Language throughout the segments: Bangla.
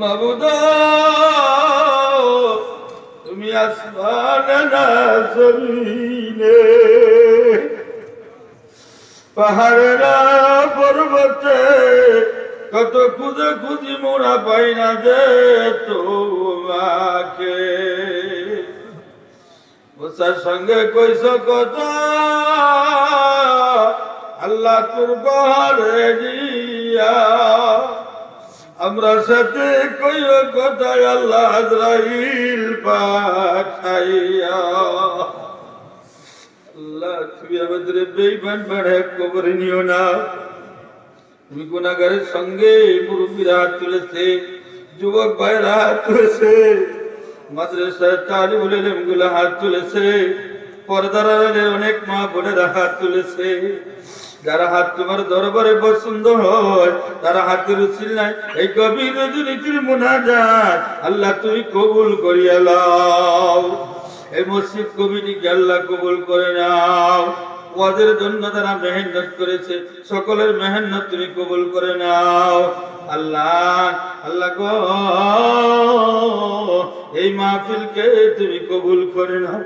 মাবুদ, তুমি আসমানে না জমিনে। পাহাড়ে না পর্বতে কত খুঁজে খুঁজি মোরা পাই না যে তোমাকে। মুসার সঙ্গে কইস কত আল্লাহ তোর ঘরে দিয়া আমরা সাথে কইও কথায় আল্লাহ আজরাইল পাঠাইয়া। আল্লাহ, তুমি আমাদের বেইমান বাড়ে কবরে নিও না। তুমি গুণাগারের সঙ্গে মুরব্বীরা হাত তুলেছে, যুবক ভাইরা হাত তুলেছে, মাদ্রাসার তালিবুলগুলো হাত তুলেছে। পর্দার অনেক মা বোনেরা হাত তুলেছে। যারা হাত তোমার দরবারে পছন্দ হয়, তারা হাতের উচিল নাই এই গভীর রজনীতির মোনাজাত আল্লাহ তুমি কবুল করিয়া লাও এই মসজিদ কমিটিকে আল্লাহ কবুল করে নাও। ওদের জন্য তারা মেহনত করেছে, সকলের মেহনত তুমি কবুল করে নাও। আল্লাহ আল্লাহ গো, এই মাহফিলকে তুমি কবুল করে নাও।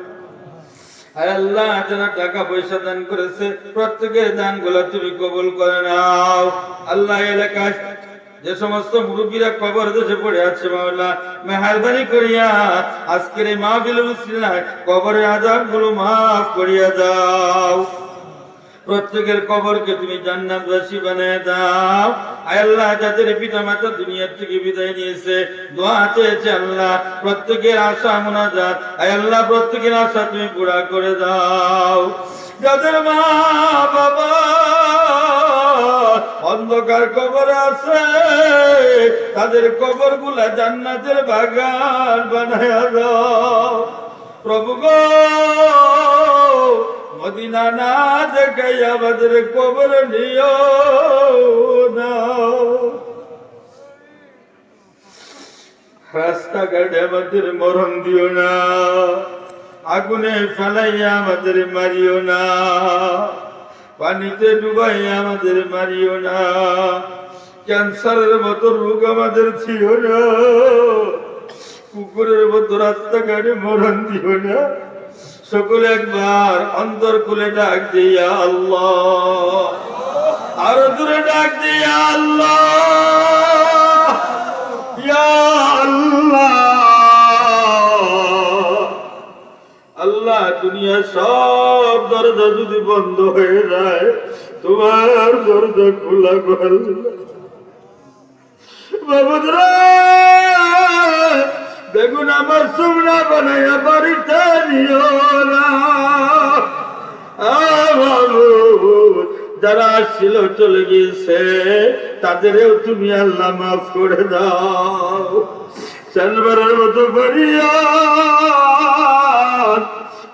আর আল্লাহ যারা টাকা পয়সা দান করেছে, প্রত্যেকের দানগুলা তুমি কবুল করে নাও। আল্লাহ এলাকায় যে সমস্ত মুরব্বীরা কবর দেশে পড়ে আছে, মাওলা, মেহরবানি করিয়া আজকের এই মাহফিল উসিলায় কবরের আজাবগুলো মাফ করিয়া দাও। প্রত্যেকের কবরকে তুমি জান্নাতবাসী বানিয়ে দাও। আল্লাহ, যাদের পিতা মাতা দুনিয়ার থেকে বিদায় নিয়েছে, দোয়া চেয়েছে আল্লাহ, প্রত্যেকের আশা মোনাজাত। আয় আল্লাহ, প্রত্যেকের আশা তুমি পুরা করে দাও। যাদের মা বাবা অন্ধকার কবর আছে, তাদের কবরগুলা জান্নাতের বাগান বানায় দাও। প্রভু গো মদিনা না দেখাই আমাদের কবর নিও না। রাস্তাঘাটে আমাদের মরণ দিও না। আগুনে ফেলাইয়া আমাদের মারিও না। পানিতে ডুবাই আমাদের মারিও না। ক্যান্সারের মতো রোগ আমাদের ছিল না। কুকুরের মতো রাস্তাঘাটে মরণ দিও না। সকলে একবার অন্তর খুলে ডাক দিয়া আল্লাহ। আরও দূরে ডাক দিয়া আল্লাহ। আল্লাহ। দুনিয়া সব দরজা যদি বন্ধ হয়ে যায়, তোমার দরজা খোলা বেগুন আমার সুমনা বানাইয়া বাড়িতে নিও না। যারা আসছিল, চলে গিয়েছে, তাদেরও তুমি আল্লাহ মাফ করে দাও। চালবারের মতো বাড়িয়া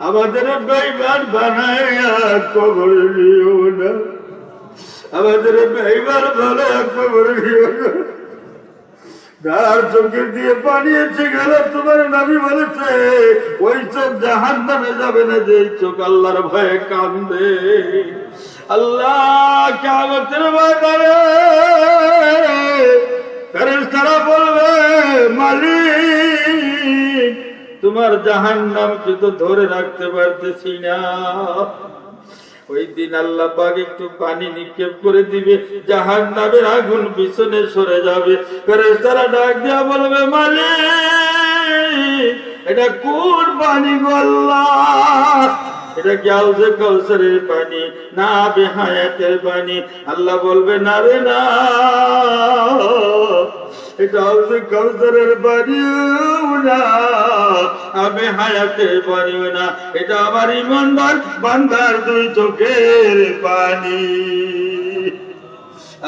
আমাদের বেইমান বানাইয়া কবর নিও না। আমাদের বেইমান বানাইয়া কবর নিও না। যার চোখের দিয়ে পানিয়েছে গেল তোমার নামি বলেছে। ওই চোখ জাহান নামে যাবে না যে চোখ আল্লাহর ভয়ে কান্দে আল্লাহ কামতের ময়দানে ফেরেশতারা বলবে, মালিক, তোমার জাহান নামকে তো ধরে রাখতে পারতেছি না। ওই দিন আল্লাহ পাক একটু পানি নিক্ষেপ করে দিবে জাহান নামের আগুন পিছনে সরে যাবে। ফেরেশতারা ডাক দিয়া বলবে, মালিক, এটা কোন পানি আল্লাহ? এটা কি আউজে কৌসরের পানি না বেহায়াতের পানি? আল্লাহ বলবে, না রে, না। এটা হচ্ছে কৌসরের পানিও না, আমি হায়াতের পানিও না। এটা আমার ইমানদার বান্দার দুই চোখের পানি।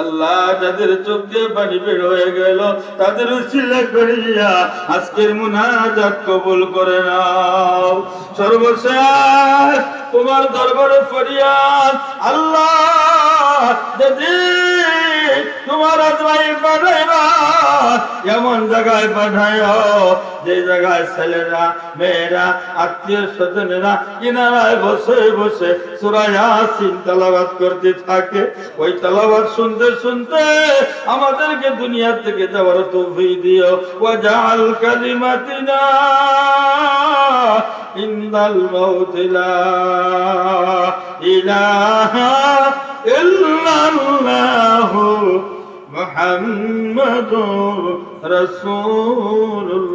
আল্লাহ যাদের চোখ পানি বের হয়ে গেল, তাদের করিয়া আজকের মুনাজাত কবুল করে নাও। সর্বশেষ তোমার দরবারে ফরিয়াদ, আল্লাহ যদি তোমার আজরাইল পাঠাইবা এমন জায়গায় পাঠাইও যে জায়গায় ছেলেরা, মেয়েরা, আত্মীয় স্বজনেরা কিনারায় বসে বসে সুরায়া সিন তালাবাদ করতে থাকে। ওই তালাবাদ শুনতে শুনতে আমাদেরকে দুনিয়া থেকে যাওয়ার তৌফিক দিও। ওয়াজাল কালিমাতিনা ইনদাল মাউত লা ইলাহা ইল্লাল্লাহু মুহাম্মাদুর রাসূলুল্লাহ।